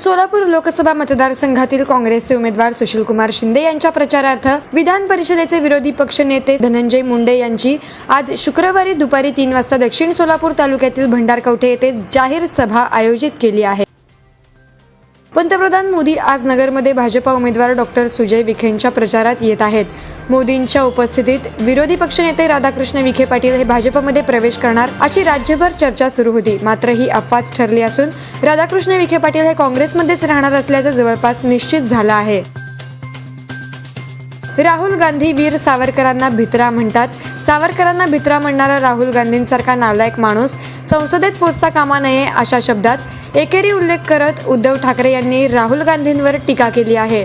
सोलापूर लोकसभा मतदारसंघातील काँग्रेसचे उमेदवार सुशीलकुमार शिंदे यांच्या प्रचारार्थ विधान परिषदेचे विरोधी पक्ष नेते धनंजय मुंडे यांची आज शुक्रवारी दुपारी तीन वाजता दक्षिण सोलापूर तालुक्यातील भंडारकवठे येथे जाहीर सभा आयोजित केली आहे. पंतप्रधान मोदी आज नगरमध्ये भाजपा उमेदवार डॉक्टर सुजय विखेंच्या प्रचारात येत आहेत. मोदींच्या उपस्थितीत विरोधी पक्षनेते राधाकृष्ण विखे पाटील हे भाजपमध्ये प्रवेश करणार अशी राज्यभर चर्चा सुरू होती. मात्र ही अफवाच ठरली असून राधाकृष्ण विखे पाटील हे काँग्रेसमध्येच राहणार असल्याचं जवळपास निश्चित झालं आहे. राहुल गांधी वीर सावरकरांना भित्रा म्हणतात. सावरकरांना भित्रा म्हणणारा राहुल गांधींसारखा नालायक माणूस संसदेत पोचता कामा नये अशा शब्दात एकेरी उल्लेख करत उद्धव ठाकरे यांनी राहुल गांधींवर टीका केली आहे.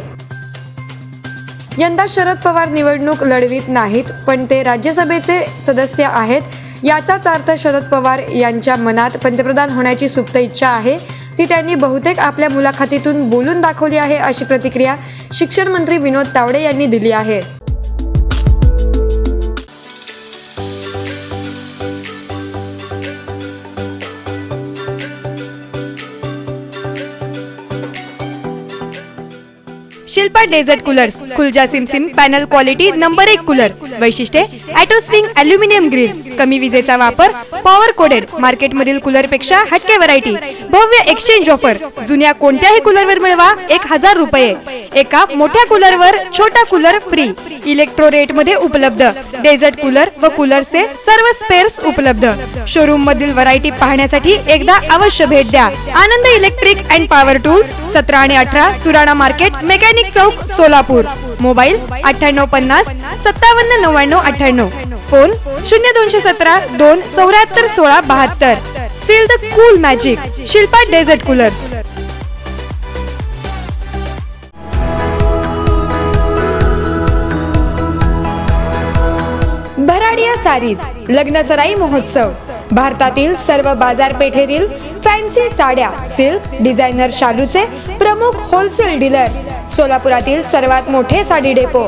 यंदा शरद पवार निवडणूक लढवित नाहीत पण ते राज्यसभेचे सदस्य आहेत. याचाच अर्थ शरद पवार यांच्या मनात पंतप्रधान होण्याची सुप्त इच्छा आहे. ती त्यांनी बहुतेक आपल्या मुलाखतीतून बोलून दाखवली आहे अशी प्रतिक्रिया शिक्षण मंत्री विनोद तावडे यांनी दिली आहे. Shilpa desert coolers Khulja Simsim panel quality number एक कूलर वैशिष्ट्ये ॲटोस्विंग अल्युमिनियम ग्रिल कमी विजेचा वापर पॉवर कोडेड मार्केटमधील कूलरपेक्षा हटके व्हरायटी भव्य एक्सचेंज ऑफर जुन्या कोणत्याही कूलरवर मिळवा एक हजार रुपये. एका मोठ्या कूलरवर छोटा कूलर फ्री इलेक्ट्रो रेटमध्ये उपलब्ध. डेझर्ट कूलर व कूलरचे सर्व स्पेअर्स उपलब्ध. शोरूम मधील व्हरायटी पाहण्यासाठी एकदा अवश्य भेट द्या. Anand electric and power tools सतरा आणि अठरा सुराणा मार्केट मेकॅनिक चौक सोलापूर. मोबाईल अठ्ठ्याण्णव पन्नास सत्तावन्न नव्याण्णव अठ्ठ्याण्णव. फोन शून्य दोनशे सतरा दोन चौऱ्याहत्तर सोळा बहात्तर. Feel the cool magic Shilpa desert coolers Bharadia sarees लग्नसराई महोत्सव. भारतातील सर्व बाजारपेठेतील फॅन्सी साड्या सिल्क डिझायनर शालूचे प्रमुख होलसेल डीलर सोलापुरातील सर्वात मोठे साडी डेपो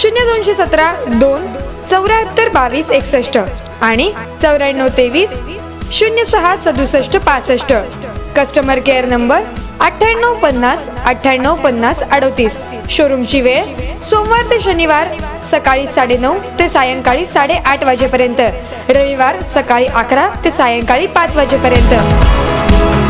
शून्य दोनशे सतरा दोन चौऱ्याहत्तर बावीस एकसष्ट आणि चौऱ्याण्णव तेवीस शून्य सहा सदुसष्ट पासष्ट. कस्टमर केअर नंबर अठ्ठ्याण्णव पन्नास अठ्ठ्याण्णव पन्नास अडोतीस. शोरूमची वेळ सोमवार ते शनिवार सकाळी साडेनऊ ते सायंकाळी साडेआठ वाजेपर्यंत. रविवार सकाळी अकरा ते सायंकाळी पाच वाजेपर्यंत.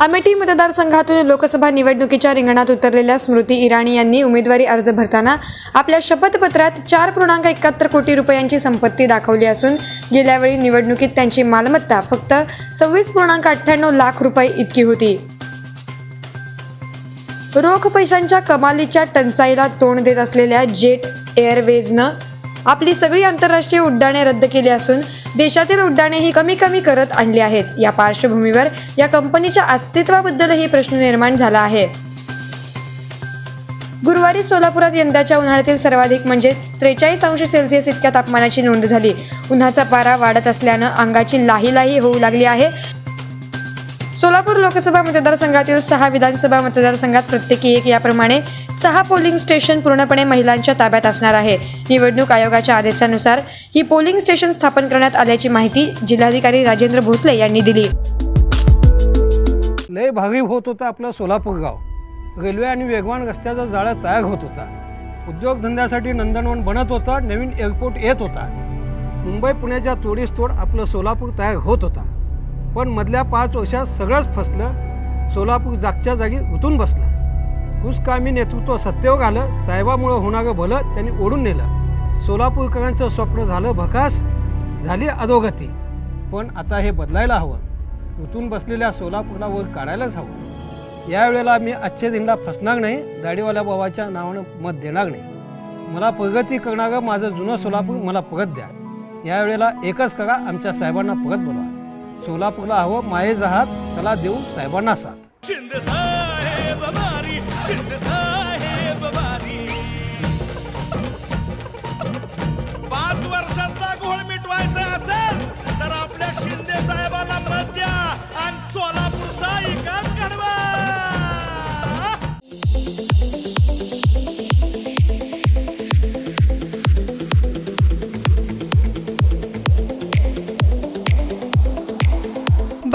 Amethi मतदारसंघातून लोकसभा निवडणुकीच्या रिंगणात उतरलेल्या स्मृती इराणी यांनी उमेदवारी अर्ज भरताना आपल्या शपथपत्रात चार पूर्णांक एकाहत्तर कोटी रुपयांची संपत्ती दाखवली असून गेल्यावेळी निवडणुकीत त्यांची मालमत्ता फक्त सव्वीस पूर्णांक अठ्ठ्याण्णव लाख रुपये इतकी होती. रोख पैशांच्या कमालीच्या टंचाईला तोंड देत असलेल्या जेट एअरवेजनं आपली सगळी आंतरराष्ट्रीय उड्डाणे रद्द केली असून देशातील उड्डाणेही कमी कमी करत आणली आहेत. या पार्श्वभूमीवर या कंपनीच्या अस्तित्वाबद्दलही प्रश्न निर्माण झाला आहे. गुरुवारी सोलापुरात यंदाच्या उन्हाळ्यातील सर्वाधिक म्हणजे त्रेचाळीस अंश सेल्सिअस इतक्या तापमानाची नोंद झाली. उन्हाचा पारा वाढत असल्यानं अंगाची लाही लाही होऊ लागली आहे. सोलापूर लोकसभा मतदारसंघातील सहा विधानसभा मतदारसंघात प्रत्येकी एक याप्रमाणे सहा पोलिंग स्टेशन पूर्णपणे महिलांच्या ताब्यात असणार आहे. निवडणूक आयोगाच्या आदेशानुसार ही पोलिंग स्टेशन स्थापन करण्यात आल्याची माहिती जिल्हाधिकारी राजेंद्र भोसले यांनी दिली. लय भावी होत होतं आपलं सोलापूर गाव. रेल्वे आणि वेगवान रस्त्याचा जाळा तयार होत होता. उद्योगधंद्यासाठी नंदनवन बनत होतं नवीन एअरपोर्ट येत होता. मुंबई पुण्याच्या तोडीस तोड आपलं सोलापूर तयार होत होता. पण मधल्या पाच वर्षात सगळंच फसलं. सोलापूर जागच्या जागी उतून बसलं. कुसकामी नेतृत्व सत्तेवर आलं. साहेबामुळं होणारं भलं त्यांनी ओढून नेलं. सोलापूरकरांचं स्वप्न झालं भकास झाली अधोगती. पण आता हे बदलायला हवं. उतून बसलेल्या सोलापूरला वर काढायलाच हवं. यावेळेला मी आजच्या दिनला फसणार नाही दाढीवाल्या बाबाच्या नावानं मत देणार नाही. मला प्रगती करणारं माझं जुनं सोलापूर मला परत द्या. यावेळेला एकच करा आमच्या साहेबांना परत बोलवा. सोलापूरला हवं माये जहात त्याला देऊ साहेबांना साथ. शिंदे साहेब बारी शिंदे साहेब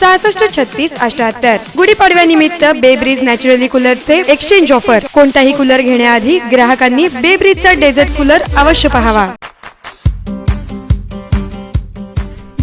सहासष्ट छत्तीस अठ्याहत्तर. गुढीपाडव्यानिमित्त बेब्रिज नॅचरली कूलरचे एक्सचेंज ऑफर कोणताही कूलर घेण्याआधी ग्राहकांनी बेब्रिजचा डेझर्ट कूलर अवश्य पहावा.